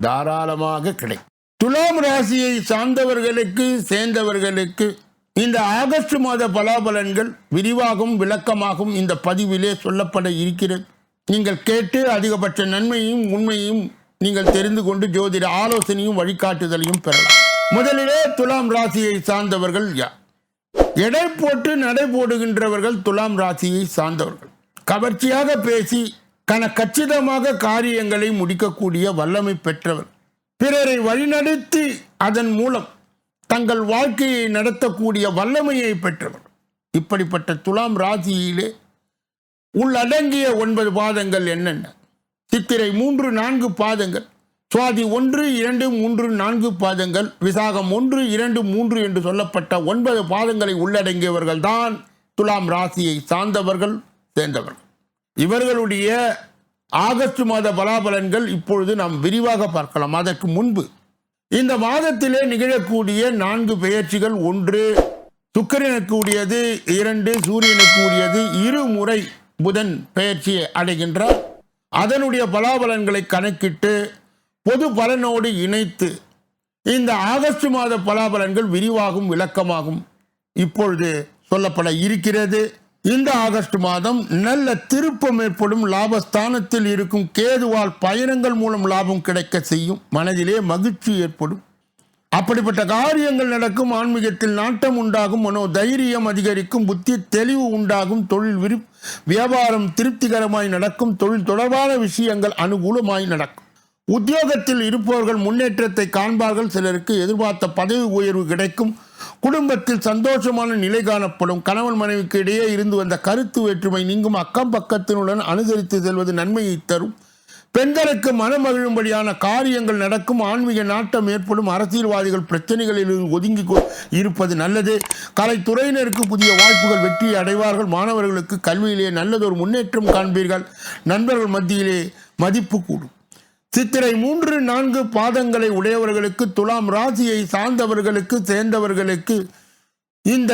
தாராளமாக கிடைக்கும் துலாம் ராசியை சார்ந்தவர்களுக்கு சேர்ந்தவர்களுக்கு இந்த ஆகஸ்ட் மாத பலாபலன்கள் விரிவாகவும் விளக்கமாகவும் இந்த பதிவிலே சொல்லப்பட இருக்கிறது. நீங்கள் கேட்டு அதிகபட்ச நன்மையும் உண்மையும் நீங்கள் தெரிந்து கொண்டு ஜோதிட ஆலோசனையும் வழிகாட்டுதலையும் பெறலாம். முதலிலே துலாம் ராசியை சார்ந்தவர்கள் யார்? எடை போட்டு நடை போடுகின்றவர்கள் துலாம் ராசியை சார்ந்தவர்கள். கவர்ச்சியாக பேசி கன கச்சிதமாக காரியங்களை முடிக்கக்கூடிய வல்லமை பெற்றவர். பிறரை வழிநடத்தி அதன் மூலம் தங்கள் வாழ்க்கையை நடத்தக்கூடிய வல்லமையை பெற்றவர். இப்படிப்பட்ட துலாம் ராசியிலே உள்ளடங்கிய ஒன்பது பாதங்கள் என்னென்ன? சித்திரை மூன்று நான்கு பாதங்கள். சுவாதி ஒன்று இரண்டு மூன்று நான்கு பாதங்கள். விசாகம் ஒன்று இரண்டு மூன்று என்று சொல்லப்பட்ட ஒன்பது பாதங்களை உள்ளடங்கியவர்கள் தான் துலாம் ராசியை சார்ந்தவர்கள் சேர்ந்தவர்கள். இவர்களுடைய ஆகஸ்ட் மாத பலாபலன்கள் இப்பொழுது நாம் விரிவாக பார்க்கலாம். அதற்கு முன்பு இந்த மாதத்திலே நிகழக்கூடிய நான்கு பெயர்ச்சிகள் ஒன்று சுக்கரனுக்கு உரியது இரண்டு சூரியனுக்கு உரியது இருமுறை புதன் பெயர்ச்சியை அடைகின்றார். அதனுடைய பலாபலன்களை கணக்கிட்டு பொது பலனோடு இணைத்து இந்த ஆகஸ்ட் மாத பலாபலன்கள் விரிவாகும் விளக்கமாகும் இப்பொழுது சொல்லப்பட இருக்கிறது. இந்த ஆகஸ்ட் மாதம் நல்ல திருப்பம் ஏற்படும் லாபஸ்தானத்தில் இருக்கும் கேதுவால் பயணங்கள் மூலம் லாபம் கிடைக்க செய்யும். மனதிலே மகிழ்ச்சி ஏற்படும். அப்படிப்பட்ட காரியங்கள் நடக்கும் ஆன்மீகத்தில் நாட்டம் உண்டாகும் மனோ தைரியம் அதிகரிக்கும் புத்தி தெளிவு உண்டாகும் தொழில் விரு வியாபாரம் திருப்திகரமாய் நடக்கும் தொழில் தொடர்பான விஷயங்கள் அனுகூலமாய் நடக்கும். உத்தியோகத்தில் இருப்பவர்கள் முன்னேற்றத்தை காண்பார்கள். சிலருக்கு எதிர்பார்த்த பதவி உயர்வு கிடைக்கும். குடும்பத்தில் சந்தோஷமான நிலை காணப்படும். கணவன் மனைவிக்கு இடையே இருந்து வந்த கருத்து வேற்றுமை நீங்கும் அக்கம் பக்கத்தினுடன் அனுசரித்து செல்வது நன்மையை தரும். பெண்களுக்கு மனமகிழும்படியான காரியங்கள் நடக்கும். ஆன்மீக நாட்டம் ஏற்படும். அரசியல்வாதிகள் பிரச்சனைகளில் ஒதுங்கி கொ- இருப்பது நல்லது. கலைத்துறையினருக்கு புதிய வாய்ப்புகள் வெற்றியை அடைவார்கள். மாணவர்களுக்கு கல்வியிலே நல்லதொரு முன்னேற்றம் காண்பீர்கள். நண்பர்கள் மத்தியிலே மதிப்பு கூடும். சித்திரை மூன்று நான்கு பாதங்களை உடையவர்களுக்கு துலாம் ராசியை சார்ந்தவர்களுக்கு சேர்ந்தவர்களுக்கு இந்த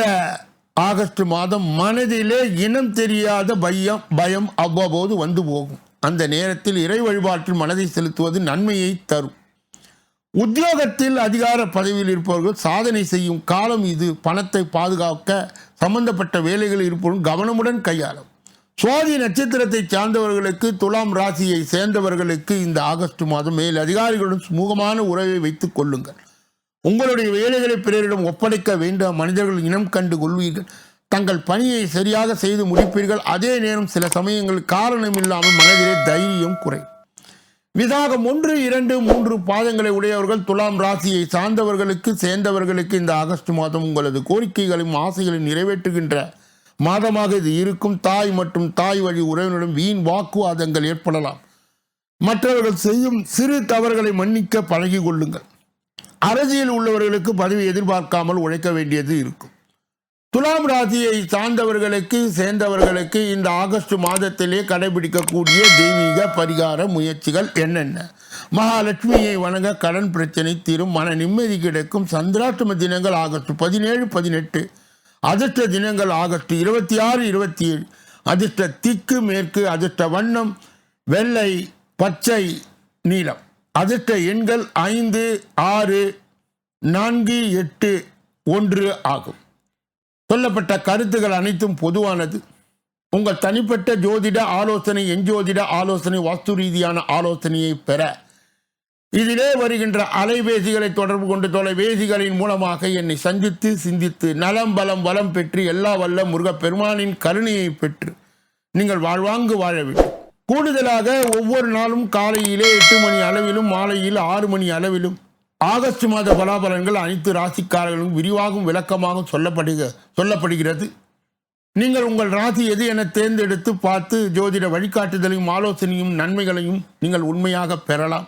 ஆகஸ்ட் மாதம் மனதிலே இனம் தெரியாத பயம் பயம் அவ்வப்போது வந்து போகும். அந்த நேரத்தில் இறை வழிபாட்டில் மனதை செலுத்துவது நன்மையை தரும். உத்தியோகத்தில் அதிகார பதவியில் இருப்பவர்கள் சாதனை செய்யும் காலம் இது. பணத்தை பாதுகாக்க சம்பந்தப்பட்ட வேலைகள் இருப்பவர்கள் கவனமுடன் கையாளும் சுவாதி நட்சத்திரத்தை சார்ந்தவர்களுக்கு துலாம் ராசியை சேர்ந்தவர்களுக்கு இந்த ஆகஸ்ட் மாதம் மேல் அதிகாரிகளுடன் சுமூகமான உறவை வைத்துக் கொள்ளுங்கள். உங்களுடைய வேலைகளை பிறரிடம் ஒப்படைக்க வேண்டாம். மனிதர்கள் இனம் கண்டு கொள்வீர்கள். தங்கள் பணியை சரியாக செய்து முடிப்பீர்கள். அதே நேரம் சில சமயங்கள் காரணம் இல்லாமல் மனதிலே தைரியம் குறை விதாகம் ஒன்று இரண்டு மூன்று பாதங்களை உடையவர்கள் துலாம் ராசியை சார்ந்தவர்களுக்கு சேர்ந்தவர்களுக்கு இந்த ஆகஸ்ட் மாதம் உங்களது கோரிக்கைகளையும் ஆசைகளையும் நிறைவேற்றுகின்ற மாதமாக இது இருக்கும். தாய் மற்றும் தாய் வழி உறவினரிடம் வீண் வாக்குவாதங்கள் ஏற்படலாம். மற்றவர்கள் செய்யும் சிறு தவறுகளை மன்னிக்க பழகி கொள்ளுங்கள் அரசியல் உள்ளவர்களுக்கு பதவி எதிர்பார்க்காமல் உழைக்க வேண்டியது இருக்கும். துலாம் ராசியை சார்ந்தவர்களுக்கு சேர்ந்தவர்களுக்கு இந்த ஆகஸ்ட் மாதத்திலே கடைபிடிக்கக்கூடிய தெய்வீக பரிகார முயற்சிகள் என்னென்ன? மகாலட்சுமியை வணங்க கடன் பிரச்சனை தீரும். மன நிம்மதி கிடைக்கும். சந்திராஷ்டம தினங்கள் ஆகஸ்ட் பதினேழு பதினெட்டு அதிர்ஷ்ட தினங்கள் ஆகஸ்ட் இருபத்தி ஆறு இருபத்தி ஏழு. அதிர்ஷ்ட திக்கு மேற்கு அதிர்ஷ்ட வண்ணம் வெள்ளை பச்சை நீளம் அதிர்ஷ்ட எண்கள் ஐந்து ஆறு நான்கு எட்டு ஒன்று ஆகும். சொல்லப்பட்ட கருத்துகள் அனைத்தும் பொதுவானது. உங்கள் தனிப்பட்ட ஜோதிட ஆலோசனை எஞ்சோதிட ஆலோசனை வாஸ்து ரீதியான ஆலோசனையை பெற இதிலே வருகின்ற அலைபேசிகளை தொடர்பு கொண்டு தொலைபேசிகளின் மூலமாக என்னை சந்தித்து சிந்தித்து நலம் பலம் வளம் பெற்று எல்லா வல்ல முருகப்பெருமானின் கருணையை பெற்று நீங்கள் வாழ்வாங்கு வாழ வேண்டும். கூடுதலாக ஒவ்வொரு நாளும் காலையிலே எட்டு மணி அளவிலும் மாலையில் ஆறு மணி அளவிலும் ஆகஸ்ட் மாத பலாபலன்கள் அனைத்து ராசிக்காரர்களும் விரிவாகவும் விளக்கமாகவும் சொல்லப்படுக சொல்லப்படுகிறது. நீங்கள் உங்கள் ராசி எது என தேர்ந்தெடுத்து பார்த்து ஜோதிட வழிகாட்டுதலையும் ஆலோசனையும் நன்மைகளையும் நீங்கள் உண்மையாக பெறலாம்.